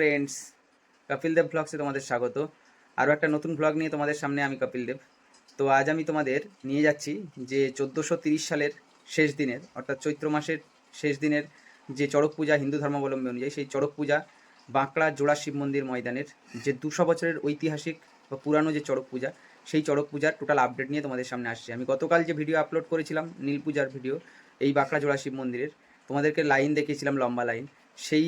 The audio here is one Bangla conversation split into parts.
ফ্রেন্ডস কপিল দেব ব্লগসে তোমাদের স্বাগত। আরও একটা নতুন ব্লগ নিয়ে তোমাদের সামনে আমি কপিল দেব তো আজ আমি তোমাদের নিয়ে যাচ্ছি যে চোদ্দোশো সালের শেষ দিনের, অর্থাৎ চৈত্র মাসের শেষ দিনের যে চড়ক পূজা হিন্দু ধর্মাবলম্বী অনুযায়ী, সেই চড়ক পূজা বাঁকড়া জোড়া শিব মন্দির ময়দানের যে দুশো বছরের ঐতিহাসিক বা পুরানো যে চড়ক পূজা, সেই চড়ক পূজার টোটাল আপডেট নিয়ে তোমাদের সামনে আসছি। আমি গতকাল যে ভিডিও আপলোড করেছিলাম, নীল পূজার ভিডিও এই বাঁকড়া জোড়া শিব মন্দিরের, তোমাদেরকে লাইন দেখিয়েছিলাম লম্বা লাইন সেই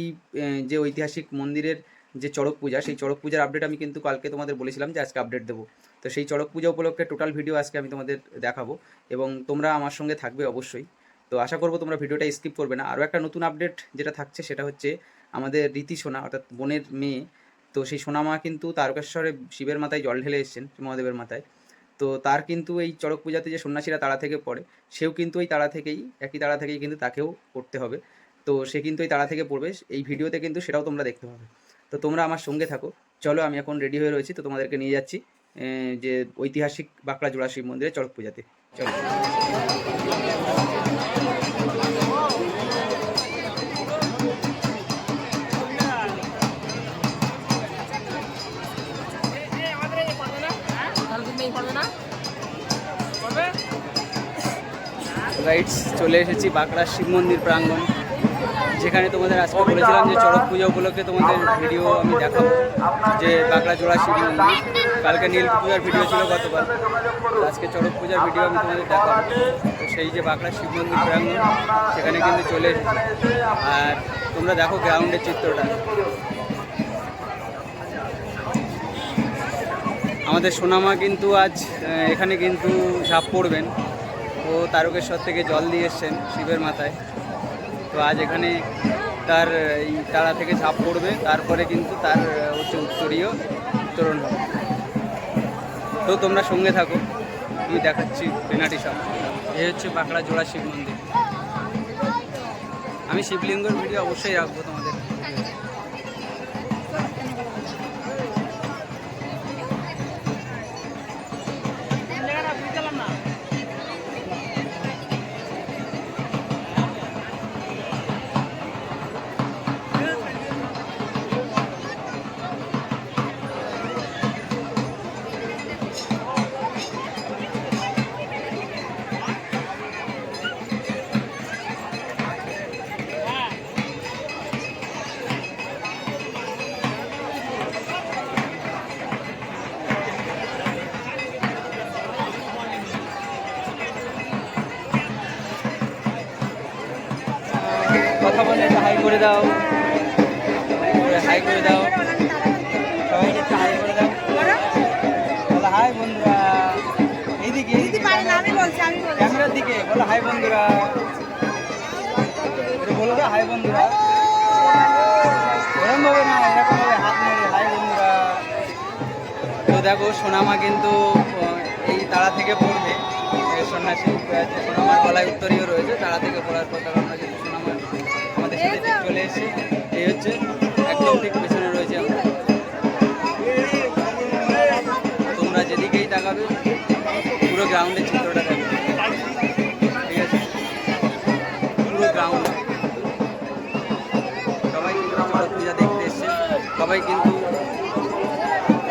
যে ঐতিহাসিক মন্দিরের যে চড়ক পূজা, সেই চড়ক পূজার আপডেট আমি কিন্তু কালকে তোমাদের বলেছিলাম যে আজকে আপডেট দেবো। তো সেই চড়ক পূজা উপলক্ষে টোটাল ভিডিও আজকে আমি তোমাদের দেখাবো এবং তোমরা আমার সঙ্গে থাকবে অবশ্যই। তো আশা করব তোমরা ভিডিওটা স্কিপ করবে না। আরও একটা নতুন আপডেট যেটা থাকছে সেটা হচ্ছে আমাদের রীতি সোনা, অর্থাৎ বোনের মেয়ে। তো সেই সোনামা কিন্তু তারকেশ্বরে শিবের মাথায় জল ঢেলে এসেছেন, মহাদেবের মাথায়। তো তার কিন্তু এই চড়ক পূজাতে যে সন্ন্যাসীরা তারা থেকে পড়ে, সেও কিন্তু ওই তারা থেকেই, একই তারা থেকেই কিন্তু তাকেও করতে হবে। তো সে কিন্তু এই তারা থেকে পড়বে। এই ভিডিওতে কিন্তু সেটাও তোমরা দেখতে পাবে। তো তোমরা আমার সঙ্গে থাকো। চলো, আমি এখন রেডি হয়ে রয়েছি, তো তোমাদেরকে নিয়ে যাচ্ছি যে ঐতিহাসিক বাঁকড়া জোড়া শিব মন্দিরে চড়ক পূজাতে। চলো। রাইটস চলে এসেছি বাঁকড়া শিব মন্দির প্রাঙ্গণ। যেখানে তোমাদের আজকে বলেছিলাম যে চড়ক পূজা উপলক্ষে তোমাদের ভিডিও আমি দেখাবো, যে বাঁকড়া জোড়া শিব মন্দির কালকে নীল পূজার ভিডিও ছিল তো আজকে চড়ক পূজার ভিডিও আমি তোমাদের দেখাবো। তো সেই যে বাঁকড়া শিব মন্দির প্রাঙ্গণ, সেখানে কিন্তু চলে আর তোমরা দেখো গ্রাউন্ডের চিত্রটা। আমাদের সোনামা কিন্তু আজ এখানে কিন্তু ঝাঁপ পড়বেন। ও তারকেশ্বর থেকে জল দিয়ে এসছেন শিবের মাথায়। তো আজ এখানে তার, এই তারা থেকে ঝাঁপ পড়বে, তারপরে কিন্তু তার হচ্ছে উত্তরীয় উত্তরণ হবে। তো তোমরা সঙ্গে থাকো, আমি দেখাচ্ছি পেনাটি সব। এ হচ্ছে বাঁকড়া জোড়া শিব মন্দির। আমি শিবলিঙ্গর ভিডিও অবশ্যই রাখব তোমাদের। কথা বলে একটা হাই করে দাও। হাই করে দাও। সবাইকে একটা হাই করে দাও। বলো হাই বন্ধুরা। এইদিকে ক্যামেরার দিকে বলো হাই বন্ধুরা। বলো তো হাই বন্ধুরা। এরকম ভাবে না এরকম ভাবে হাত নেড়ে হাই বন্ধুরা। তো দেখো সোনামা কিন্তু এই তারা থেকে পড়বে। সন্ন্যাসী সোনামার গলায় উত্তরীয় রয়েছে তারা থেকে পড়ার পর এসেছি এই হচ্ছে একদম ঠিক পেছনে রয়েছে আমরা। তোমরা যেদিকেই তাকাবে, পুরো গ্রাউন্ডের চিত্রটা থাকবে ঠিক আছে? পুরো গ্রাউন্ড সবাই কিন্তু চড়ক পূজা দেখতে এসছে। সবাই কিন্তু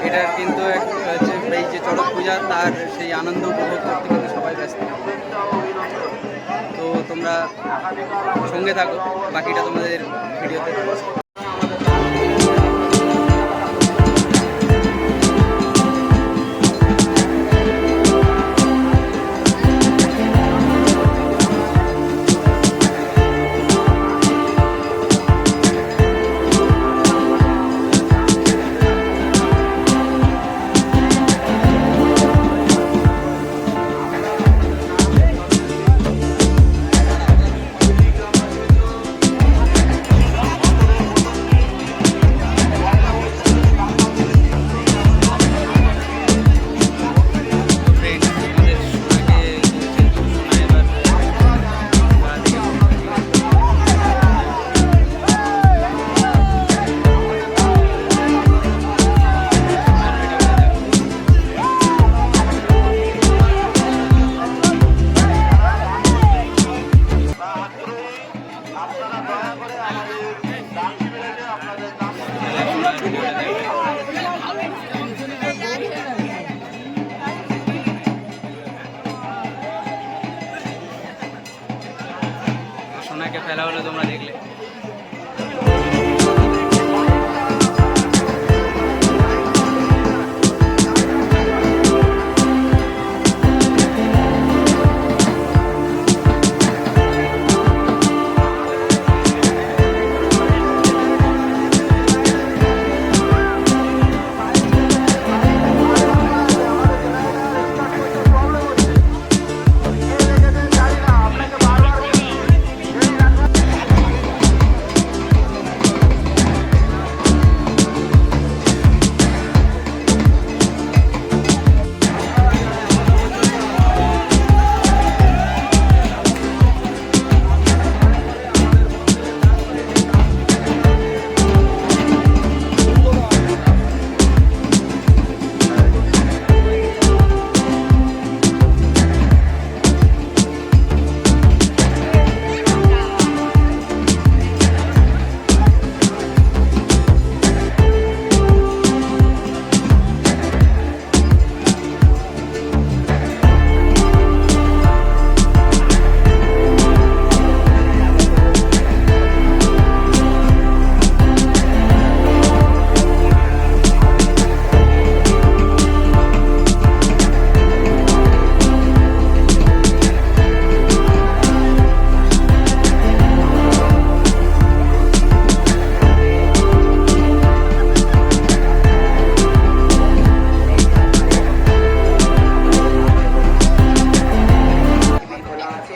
এটা কিন্তু এক হচ্ছে এই যে চড়ক পূজা, তার সেই আনন্দ উপভোগ করতে কিন্তু সবাই ব্যস্ত। তোমরা সঙ্গে থাকো বাকিটা তোমাদের ভিডিওতে তোমরা দেখলে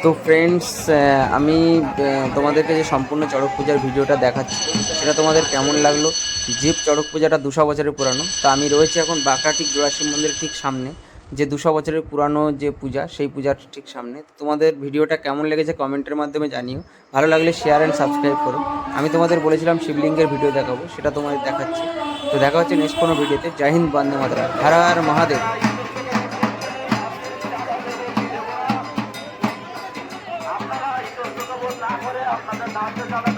তো ফ্রেন্ডস আমি তোমাদেরকে যে সম্পূর্ণ চড়ক পূজার ভিডিওটা দেখাচ্ছি, সেটা তোমাদের কেমন লাগল? জীব চড়ক পূজাটা দুশো বছরের পুরানো। তো আমি রয়েছি এখন বাঁকড়াটিক জোড়াশিব মন্দিরের ঠিক সামনে, যে দুশো বছরের পুরানো যে পূজা, সেই পূজার ঠিক সামনে। তোমাদের ভিডিওটা কেমন লেগেছে কমেন্টের মাধ্যমে জানিও। ভালো লাগলে শেয়ার অ্যান্ড সাবস্ক্রাইব করো। আমি তোমাদের বলেছিলাম শিবলিঙ্গের ভিডিও দেখাবো, সেটা তোমাদের দেখাচ্ছি। তো দেখা হচ্ছে নেক্সট কোনো ভিডিওতে। জয় হিন্দ, বন্দে মাতরম। হর হর মহাদেব। আপনারা এই